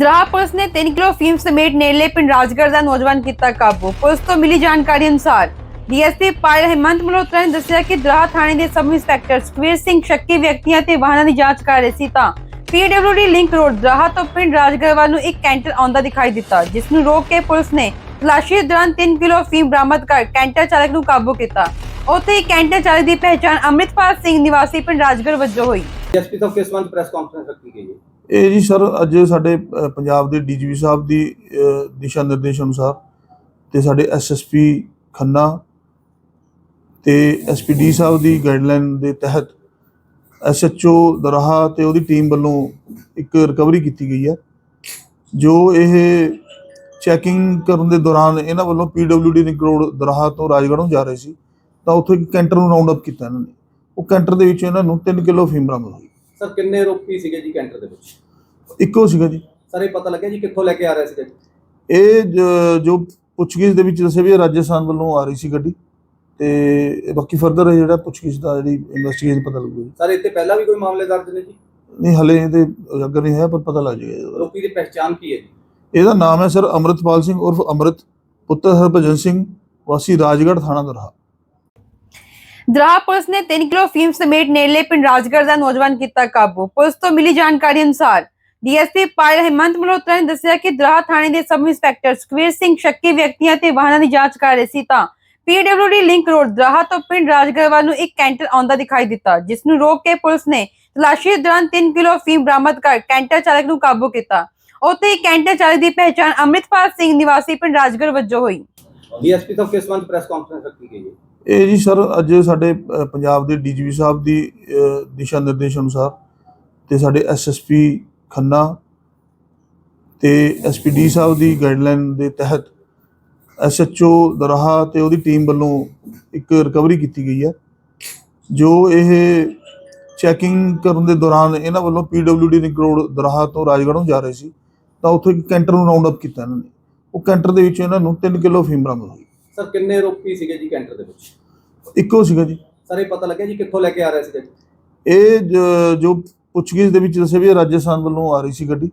Doraha police ਨੇ 3 kilo ਫੀਮ ਸਮੇਤ ਨੇੜਲੇ ਪਿੰਡ ਰਾਜਗੜ੍ਹ ਦਾ ਨੌਜਵਾਨ ਕੀਤਾ ਕਾਬੂ। ਪੁਲਿਸ ਤੋਂ ਮਿਲੀ ਜਾਣਕਾਰੀ ਅਨੁਸਾਰ ਡੀਐਸਪੀ ਪਾਇਲ ਹਿਮੰਤ ਮਲਹੋਤਰਾ ਨੇ ਦੱਸਿਆ ਕਿ ਦਰਾਹਾ ਥਾਣੇ ਦੇ ਸਬ ਇੰਸਪੈਕਟਰ ਸੁਖਵੀਰ ਸਿੰਘ ਸ਼ੱਕੀ ਵਿਅਕਤੀਆਂ ਤੇ ਵਾਹਨਾਂ ਦੀ ਜਾਂਚ ਕਰ ਰਹੇ ਸੀ ਤਾਂ ਪੀਡਬਲਯੂਡੀ ਲਿੰਕ ਰੋਡ ਦਰਾਹਾ ਤੋਂ ਪਿੰਡ ਰਾਜਗੜ੍ਹ ਵੱਲ ਨੂੰ ਇੱਕ ਕੈਂਟਰ ਆਉਂਦਾ ਦਿਖਾਈ ਦਿੱਤਾ, ਜਿਸ ਨੂੰ ਰੋਕ ਕੇ ਪੁਲਿਸ ਨੇ ਤਲਾਸ਼ੀ ਦੌਰਾਨ 3 ਕਿਲੋ ਫੀਮ ਬਰਾਮਦ ਕਰ ਕੈਂਟਰ ਚਾਲਕ ਨੂੰ ਕਾਬੂ ਕੀਤਾ। ਉੱਥੇ ਹੀ ਕੈਂਟਰ ਚਾਲਕ ਦੀ ਪਹਿਚਾਣ ਅੰਮ੍ਰਿਤਪਾਲ ਸਿੰਘ ਨਿਵਾਸੀ ਪਿੰਡ ਰਾਜਗੜ੍ਹ ਵਜੋਂ ਹੋਈ। ਐਸਪੀ ਸਾਹਿਬ ਕਿਸ ਮੰਚ ਪ੍ਰੈਸ ਕਾਨਫਰੰਸ ਰੱਖੀ ਗਈ ਹੈ। ਇਹ ਜੀ ਸਰ ਅੱਜ ਸਾਡੇ ਅ, ਪੰਜਾਬ ਦੇ ਡੀਜੀਪੀ ਸਾਹਿਬ ਦੀ ਅ, ਦਿਸ਼ਾ ਨਿਰਦੇਸ਼ ਅਨੁਸਾਰ ਤੇ ਸਾਡੇ ਐਸਐਸਪੀ ਖੰਨਾ ਤੇ ਐਸਪੀਡੀ ਸਾਹਿਬ ਦੀ ਗਾਈਡਲਾਈਨ ਦੇ ਤਹਿਤ ਐਸਐਚਓ ਦਰਾਹਾ ਤੇ ਉਹਦੀ ਟੀਮ ਵੱਲੋਂ ਇੱਕ ਰਿਕਵਰੀ ਕੀਤੀ ਗਈ ਹੈ ਜੋ ਇਹ ਚੈਕਿੰਗ ਕਰਨ ਦੇ ਦੌਰਾਨ ਇਹਨਾਂ ਵੱਲੋਂ ਪੀਡਬਲਯੂਡੀ ਰਿੰਗ ਰੋਡ ਦਰਾਹਾ ਤੋਂ ਰਾਜਗੜ੍ਹ ਨੂੰ ਜਾ ਰਹੇ ਸੀ ਤਾਂ ਉੱਥੇ ਇੱਕ ਕੈਂਟਰ ਨੂੰ ਰਾਉਂਡ ਅਪ ਕੀਤਾ ਇਹਨਾਂ ਨੇ। ਉਹ ਕੈਂਟਰ ਦੇ ਵਿੱਚ ਇਹਨਾਂ ਨੂੰ 3 ਕਿਲੋ ਫੀਮ ਬਰਾਮਦ ਹੋਈ। ਸਰ ਕਿੰਨੇ ਰੋਪੀ ਸੀਗੇ ਜੀ ਕੈਂਟਰ ਦੇ ਵਿੱਚ? ਇੱਕੋ ਸੀਗਾ ਜੀ। ਸਰ ਇਹ ਪਤਾ ਲੱਗਿਆ ਜੀ ਕਿੱਥੋਂ ਲੈ ਕੇ ਆ ਰਹੇ ਸੀਗੇ? ਇਹ ਜ- ਜੋ ਪੁੱਛਗਿੱਛ ਦੇ ਵਿੱਚ ਦੱਸਿਆ ਵੀ ਇਹ ਰਾਜਸਥਾਨ ਵੱਲੋਂ ਆ ਰਹੀ ਸੀ ਗੱਡੀ ਤੇ ਬਾਕੀ ਫਰਦਰ ਜਿਹੜਾ ਪੁੱਛਗਿੱਛ ਦਾ ਜਿਹੜੀ ਇਨਵੈਸਟੀਗੇਸ਼ਨ ਪਤਾ ਲੱਗੂ ਜੀ। ਸਰ ਇੱਥੇ ਪਹਿਲਾਂ ਵੀ ਕੋਈ ਮਾਮਲੇ ਦਰਜ ਨੇ ਜੀ? ਨਹੀਂ ਹਲੇ ਇਹਦੇ ਉਜਾਗਰ ਨਹੀਂ ਹੈ ਪਰ ਪਤਾ ਲੱਗ ਜਾਏਗਾ ਇਹਦਾ। ਦੀ ਪਹਿਚਾਣ ਕੀ ਹੈ ਜੀ? ਇਹਦਾ ਨਾਮ ਹੈ ਸਰ ਅਮਰਿਤਪਾਲ ਸਿੰਘ ਉਰਫ ਅਮਰਿਤ ਪੁੱਤਰ ਹਰਭਜਨ ਸਿੰਘ ਵਾਸੀ ਰਾਜਗੜ੍ਹ ਥਾਣਾ ਦਰਹਾ। ਦਰਾਹਾ ਪੁਲਿਸ ਨੇ 3 ਕਿਲੋ ਫੀਮ ਸਮੇਤ ਨੇੜਲੇ ਪਿੰਡ ਰਾਜਗੜ੍ਹ ਦਾ ਨੌਜਵਾਨ ਕੀਤਾ ਕਾਬੂ। ਪੁਲਿਸ ਤੋਂ ਮਿਲੀ ਜਾਣਕਾਰੀ ਅਨੁਸਾਰ ਡੀਐਸਪੀ ਪਾਇਲ ਹਿਮੰਤ ਮਲਹੋਤਰਾ ਨੇ ਦੱਸਿਆ ਕਿ ਦਰਾਹਾ ਥਾਣੇ ਦੇ ਸਬ ਇੰਸਪੈਕਟਰ ਸੁਖਵੀਰ ਸਿੰਘ ਸ਼ੱਕੀ ਵਿਅਕਤੀਆਂ ਤੇ ਵਾਹਨਾਂ ਦੀ ਜਾਂਚ ਕਰ ਰਹੇ ਸੀ ਤਾਂ ਪੀਡਬਲਯੂਡੀ ਲਿੰਕ ਰੋਡ ਦਰਾਹਾ ਤੋਂ ਪਿੰਡ ਰਾਜਗੜ੍ਹ ਵੱਲ ਨੂੰ ਇੱਕ ਕੈਂਟਰ ਆਉਂਦਾ ਦਿਖਾਈ ਦਿੱਤਾ ਜਿਸ ਨੂੰ ਰੋਕ ਕੇ ਪੁਲਿਸ ਨੇ ਤਲਾਸ਼ੀ ਦੌਰਾਨ 3 ਕਿਲੋ ਫੀਮ ਬਰਾਮਦ ਕਰ ਕੈਂਟਰ ਚਾਲਕ ਨੂੰ ਕਾਬੂ ਕੀਤਾ। ਉੱਥੇ ਕੈਂਟਰ ਚਾਲਕ ਦੀ ਪਹਿਚਾਣ ਅੰਮ੍ਰਿਤਪਾਲ ਸਿੰਘ ਨਿਵਾਸੀ ਪਿੰਡ ਰਾਜਗੜ੍ਹ ਵਜੋਂ ਹੋਈ। ਡੀਐਸਪੀ ਸਾਹਿਬ ਕਿਸ ਮੰਚ ਪ੍ਰੈਸ ਕਾਨਫਰੰਸ ਰੱਖੀ ਗਈ ਹੈ? ਇਹ ਜੀ ਸਰ ਅੱਜ ਸਾਡੇ ਪੰਜਾਬ ਦੇ ਡੀਜੀਪੀ ਸਾਹਿਬ ਦੀ ਦਿਸ਼ਾ ਨਿਰਦੇਸ਼ ਅਨੁਸਾਰ ਤੇ ਸਾਡੇ ਐਸਐਸਪੀ ਖੰਨਾ ਤੇ ਐਸਪੀਡੀ ਸਾਹਿਬ ਦੀ ਗਾਈਡਲਾਈਨ ਦੇ ਤਹਿਤ ਐਸਐਚਓ ਦਰਾਹਾ ਤੇ ਉਹਦੀ ਟੀਮ ਵੱਲੋਂ ਇੱਕ ਰਿਕਵਰੀ ਕੀਤੀ ਗਈ ਹੈ ਜੋ ਇਹ ਚੈਕਿੰਗ ਕਰਨ ਦੇ ਦੌਰਾਨ ਇਹਨਾਂ ਵੱਲੋਂ ਪੀਡਬਲਯੂਡੀ ਰਿੰਗ ਰੋਡ ਦਰਾਹਾ ਤੋਂ ਰਾਜਗੜ੍ਹ ਨੂੰ ਜਾ ਰਹੇ ਸੀ ਤਾਂ ਉੱਥੇ ਇੱਕ ਕੈਂਟਰ ਨੂੰ ਰਾਉਂਡ ਅਪ ਕੀਤਾ ਇਹਨਾਂ ਨੇ। ਉਹ ਕੈਂਟਰ ਦੇ ਵਿੱਚ ਇਹਨਾਂ ਨੂੰ 3 ਕਿਲੋ ਫੀਮ ਬਰਾਮਦ ਹੋਈ ਸਰ ਕਿੰਨੇ ਰੋਪੀ ਸੀਗੇ ਜੀ ਕੈਂਟਰ ਦੇ ਵਿੱਚ? ਇੱਕੋ ਸੀਗਾ ਜੀ। ਸਰ ਇਹ ਪਤਾ ਲੱਗਿਆ ਜੀ ਕਿੱਥੋਂ ਲੈ ਕੇ ਆ ਰਹੇ ਸੀਗੇ? ਇਹ ਜ- ਜੋ ਪੁੱਛਗਿੱਛ ਦੇ ਵਿੱਚ ਦੱਸਿਆ ਵੀ ਰਾਜਸਥਾਨ ਵੱਲੋਂ ਆ ਰਹੀ ਸੀ ਗੱਡੀ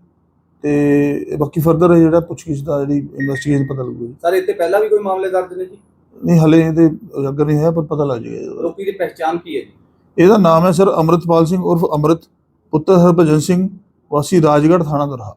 ਤੇ ਬਾਕੀ ਫਰਦਰ ਜਿਹੜਾ ਪੁੱਛਗਿੱਛ ਦਾ ਜਿਹੜੀ ਇਨਵੈਸਟੀਗੇਸ਼ਨ ਪਤਾ ਲੱਗੂ ਸਰ ਇੱਥੇ ਪਹਿਲਾਂ ਵੀ ਕੋਈ ਮਾਮਲੇ ਦਰਜ ਨੇ ਜੀ? ਨਹੀਂ ਹਲੇ ਇਹਦੇ ਉਜਾਗਰ ਨਹੀਂ ਹੈ ਪਰ ਪਤਾ ਲੱਗ ਜਾਏਗਾ। ਰੋਪੀ ਦੀ ਪਹਿਚਾਣ ਕੀ ਹੈ ਜੀ? ਇਹਦਾ ਨਾਮ ਹੈ ਸਰ ਅਮਰਿਤਪਾਲ ਸਿੰਘ ਉਰਫ ਅਮਰਿਤ ਪੁੱਤਰ ਹਰਭਜਨ ਸਿੰਘ ਵਾਸੀ ਰਾਜਗੜ੍ਹ ਥਾਣਾ ਦਰਹਾ।